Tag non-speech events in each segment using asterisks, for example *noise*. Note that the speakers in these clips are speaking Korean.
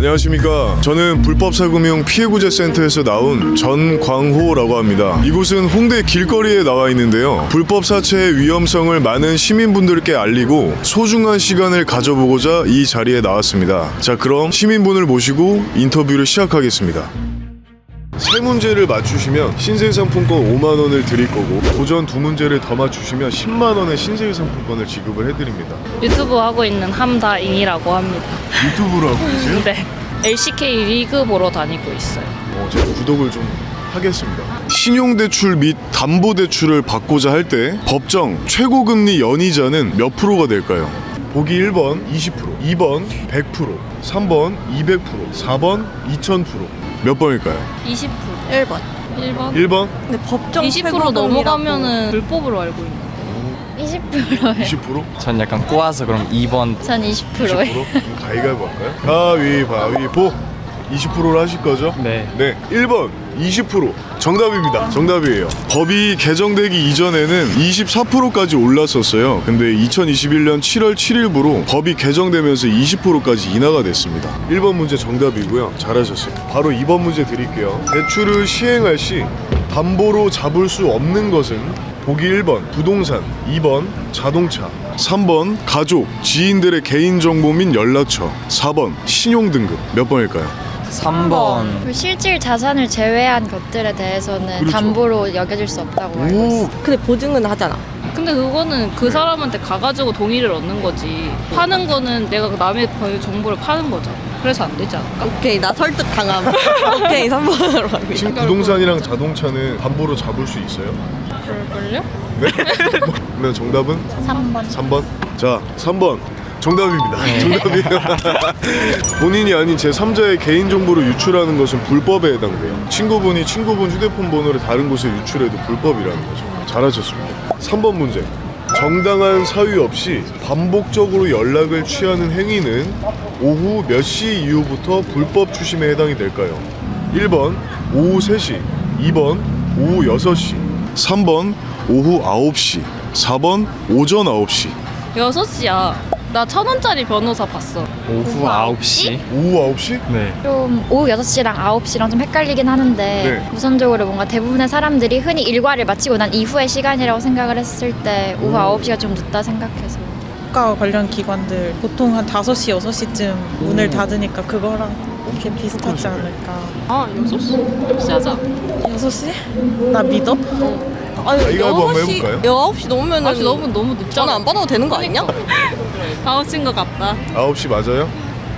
안녕하십니까. 저는 불법사금융 피해구제센터에서 나온 전광호라고 합니다. 이곳은 홍대 길거리에 나와 있는데요. 불법 사채의 위험성을 많은 시민분들께 알리고 소중한 시간을 가져보고자 이 자리에 나왔습니다. 자, 그럼 시민분을 모시고 인터뷰를 시작하겠습니다. 세 문제를 맞추시면 신세계 상품권 5만 원을 드릴 거고 도전 두 문제를 더 맞추시면 10만 원의 신세계 상품권을 지급을 해드립니다. 유튜브 하고 있는 함다잉이라고 합니다. 유튜브로 하고 계세요? 네. LCK 리그 보러 다니고 있어요. 어, 제가 구독을 좀 하겠습니다. 신용대출 및 담보대출을 받고자 할 때 법정 최고금리 연이자는 몇 프로가 될까요? 보기 1번 20%, 2번 100%, 3번 200%, 4번 2000%. 몇 번일까요? 20%. 1번. 1번? 1번 근데 법정 20% 최고금리라고. 넘어가면은 불법으로 알고 있는데. 20%예요. 20%? 전 약간 꼬아서 그럼 2번 전 20%? 20%예요. 그럼 가위가위보 할까요? 가위바위보 20%를 하실 거죠? 네. 네, 1번 20% 정답입니다. 정답이에요. 법이 개정되기 이전에는 24%까지 올랐었어요. 근데 2021년 7월 7일부로 법이 개정되면서 20%까지 인하가 됐습니다. 1번 문제 정답이고요. 잘하셨어요. 바로 2번 문제 드릴게요. 대출을 시행할 시 담보로 잡을 수 없는 것은 보기 1번 부동산, 2번 자동차, 3번 가족, 지인들의 개인정보 및 연락처, 4번 신용등급 몇 번일까요? 3번 그 실질 자산을 제외한 것들에 대해서는 그렇죠. 담보로 여겨질 수 없다고 알고 오, 있어. 근데 보증은 하잖아. 근데 그거는 그 사람한테 가가지고 동의를 얻는 거지. 파는 거는 내가 남의 그 정보를 파는 거잖아. 그래서 안 되지 않을까? 오케이, 나 설득 당함. *laughs* 오케이, 3번으로 하고 지금 부동산이랑 자동차는 담보로 잡을 수 있어요? 그럴걸요? 네? *laughs* 그러면 정답은 3번. 3번? 자, 3번. 정답입니다. 정답이에요. *laughs* 본인이 아닌 제3자의 개인정보를 유출하는 것은 불법에 해당돼요. 친구분이 친구분 휴대폰 번호를 다른 곳에 유출해도 불법이라는 거죠. 잘하셨습니다. 3번 문제. 정당한 사유 없이 반복적으로 연락을 취하는 행위는 오후 몇 시 이후부터 불법 추심에 해당이 될까요? 1번 오후 3시, 2번 오후 6시, 3번 오후 9시, 4번 오전 9시. 6시야. 나 천 원짜리 변호사 봤어. 오후 9시 오후 9시? 네 좀 오후 6시랑 9시랑 좀 헷갈리긴 하는데 네. 우선적으로 뭔가 대부분의 사람들이 흔히 일과를 마치고 난 이후의 시간이라고 생각을 했을 때 오후 9시가 좀 늦다 생각해서 국가 관련 기관들 보통 한 5시, 6시쯤 문을 닫으니까 그거랑 이렇게 비슷하지 않을까. 아, 6시? 6시 하자. 6시? 나 믿어? 아니, 가위바위보 한번 6시, 해볼까요? 9시 넘으면 9시 너무, 너무 늦잖아. 전화 안 받아도 되는 거 아니냐? 9시인 것 같다. 9시 맞아요?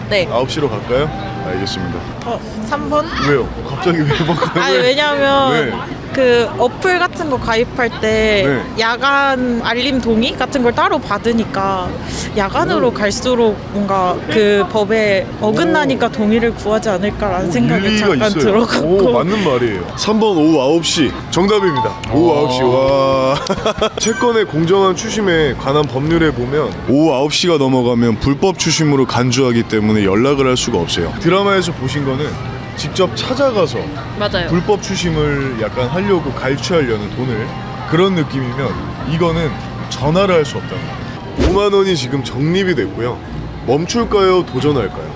네. 9시로 갈까요? 알겠습니다. 어, 3번? 왜요? 갑자기 왜 바꿔요? 아니 왜냐면 네. 그 어플 같은 거 가입할 때 네. 야간 알림 동의 같은 걸 따로 받으니까 야간으로 갈수록 뭔가 그 법에 어긋나니까 동의를 구하지 않을까라는 생각이 일리가 잠깐 있어요. 들어갔고 오, 맞는 말이에요. 3번 오후 9시 정답입니다. 오후 오. 9시 와. *laughs* 채권의 공정한 추심에 관한 법률에 보면 오후 9시가 넘어가면 불법 추심으로 간주하기 때문에 연락을 할 수가 없어요. 드라마에서 보신 거는 직접 찾아가서 맞아요. 불법 추심을 약간 하려고 갈취하려는 돈을 그런 느낌이면 이거는 전화를 할 수 없다는 거예요. 5만 원이 지금 적립이 됐고요. 멈출까요? 도전할까요?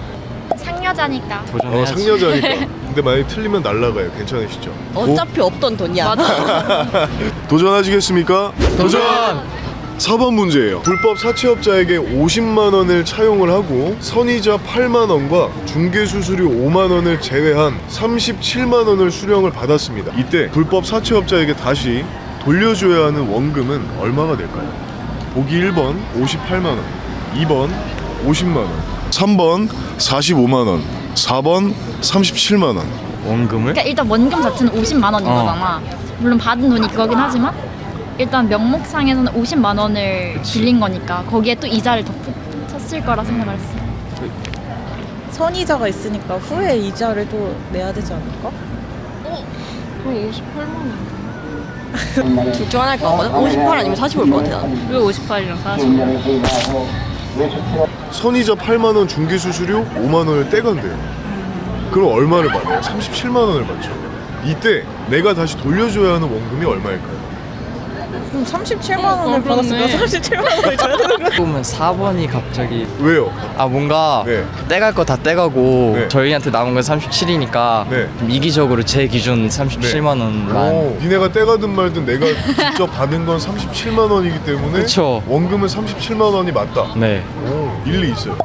상여자니까 어, 도전해야지 상여자니까. *laughs* 근데 만약에 틀리면 날라가요. 괜찮으시죠? 어차피 없던 돈이야. 맞아. *laughs* 도전하시겠습니까? 도전! 4번 문제예요. 불법 사채업자에게 50만 원을 차용을 하고 선이자 8만 원과 중개 수수료 5만 원을 제외한 37만 원을 수령을 받았습니다. 이때 불법 사채업자에게 다시 돌려줘야 하는 원금은 얼마가 될까요? 보기 1번 58만 원, 2번 50만 원, 3번 45만 원, 4번 37만 원. 원금을 그러니까 일단 원금 자체는 50만 원인 어. 거잖아 물론 받은 돈이 그거긴 하지만 일단 명목상에서는 50만 원을 빌린 거니까 거기에 또 이자를 덧붙였을 거라 생각을 했어 선이자가 있으니까 후에 이자를 또 내야 되지 않을까? 그럼 58만 원. 둘 중 하나 할거 같거든? 58 아니면 40일 것 같아, 나는. 왜 58이랑 40? 선이자 8만 원 중개 수수료 5만 원을 떼간대요. 그럼 얼마를 받아요? 37만 원을 받죠. 이때 내가 다시 돌려줘야 하는 원금이 얼마일까요? 그럼 37만 원을 어, 그렇네. 받았으니까 37만 원을 줘야 되는 거야. *laughs* 보면 4번이 갑자기 왜요? 아 뭔가 네. 떼갈 거 다 떼가고 네. 저희한테 남은 건 37이니까 네. 이기적으로 제 기준 37만 원만 오, 니네가 떼가든 말든 내가 직접 받은 건 37만 원이기 때문에 그쵸. 원금은 37만 원이 맞다. 네 오, 일리 있어요.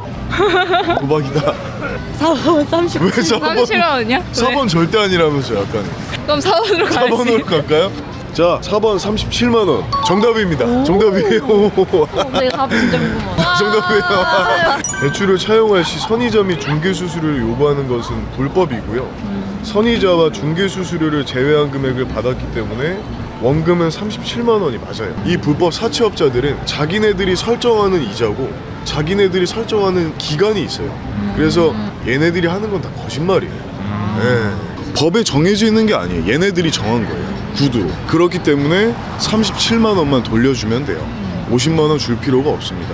도박이다. *laughs* 4번 30. 왜 4번? 37만 원이야? 4번 절대 아니라면서 약간. 그럼 4번으로 가야지 4번으로 갈까요? 자, 4번 37만 원. 정답입니다. 정답이에요. 내가 답 진짜 궁금하다. *laughs* 정답이에요. 대출을 차용할 시 선의자 및 중개 수수료를 요구하는 것은 불법이고요. 선의자와 중개 수수료를 제외한 금액을 받았기 때문에 원금은 37만 원이 맞아요. 이 불법 사채업자들은 자기네들이 설정하는 이자고 자기네들이 설정하는 기간이 있어요. 그래서 얘네들이 하는 건 다 거짓말이에요. 예. 법에 정해져 있는 게 아니에요. 얘네들이 정한 거예요. 구두로. 그렇기 때문에 37만 원만 돌려주면 돼요. 50만 원 줄 필요가 없습니다.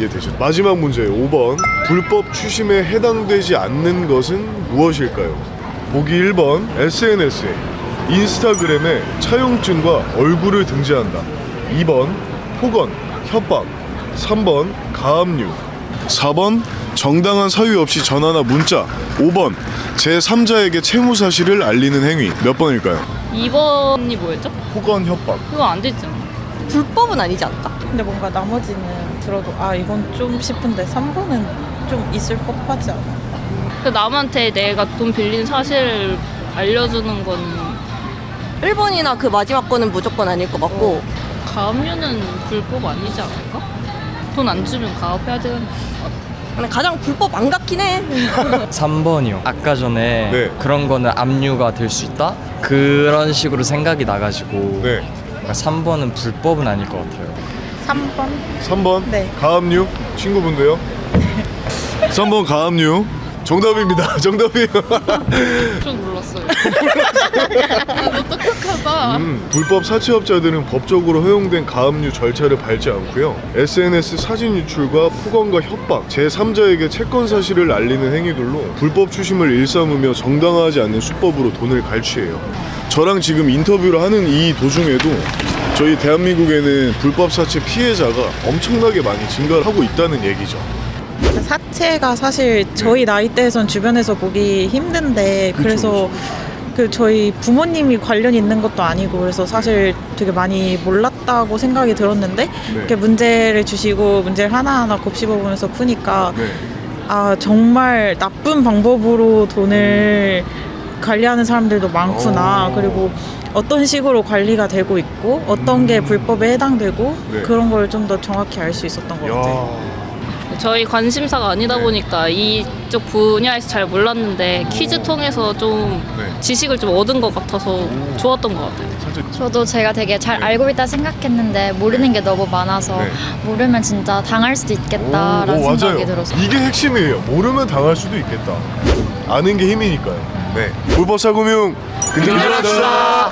이해되죠? 마지막 문제예요. 5번. 불법 추심에 해당되지 않는 것은 무엇일까요? 보기 1번. SNS에 인스타그램에 차용증과 얼굴을 등재한다. 2번. 폭언, 협박. 3번. 가압류. 4번. 정당한 사유 없이 전화나 문자. 5번. 제3자에게 채무 사실을 알리는 행위. 몇 번일까요? 2번이 뭐였죠? 폭언, 협박. 그거 안 되잖아 불법은 아니지 않나? 근데 뭔가 나머지는 들어도 아 이건 좀 싶은데 3번은 좀 있을 법하지 않아? 그 남한테 내가 돈 빌린 사실을 알려주는 건 1번이나 그 마지막 거는 무조건 아닐 것 같고 가압류는 불법 아니지 않을까? 돈 안 주면 가압해야 되는 근데 가장 불법 안 같긴 해. *laughs* 3번이요 아까 전에 네. 그런 거는 압류가 될 수 있다? 그런 식으로 생각이 나가지고 네. 그러니까 3번은 불법은 아닐 것 같아요 3번? 3번 네. 가압류 친구분도요? *laughs* 3번 가압류 정답입니다. *laughs* 정답이에요. 좀 놀랐어요 너 똑똑하다 음, 불법 사채업자들은 법적으로 허용된 가압류 절차를 밟지 않고요. SNS 사진 유출과 폭언과 협박, 제3자에게 채권 사실을 알리는 행위들로 불법 추심을 일삼으며 정당화하지 않는 수법으로 돈을 갈취해요. 저랑 지금 인터뷰를 하는 이 도중에도 저희 대한민국에는 불법 사채 피해자가 엄청나게 많이 증가하고 있다는 얘기죠. 사채가 사실 저희 나이대에선 주변에서 보기 힘든데 그래서 그 저희 부모님이 관련 있는 것도 아니고 그래서 사실 되게 많이 몰랐다고 생각이 들었는데 이렇게 문제를 주시고 문제를 하나하나 곱씹어 보면서 푸니까 네. 아 정말 나쁜 방법으로 돈을 관리하는 사람들도 많구나 오. 그리고 어떤 식으로 관리가 되고 있고 어떤 게 불법에 해당되고 네. 그런 걸 좀 더 정확히 알 수 있었던 것 같아요. 야. 저희 관심사가 아니다 네. 보니까 이쪽 분야에서 잘 몰랐는데 퀴즈 통해서 좀 네. 지식을 좀 얻은 것 같아서 좋았던 것 같아요 살짝 저도 제가 되게 잘 네. 알고 있다 생각했는데 모르는 게 너무 많아서 네. 모르면 진짜 당할 수도 있겠다라는 오, 오, 생각이 맞아요. 들어서 이게 핵심이에요. 모르면 당할 수도 있겠다. 아는 게 힘이니까요. 네. 불법 사금융 근절합시다.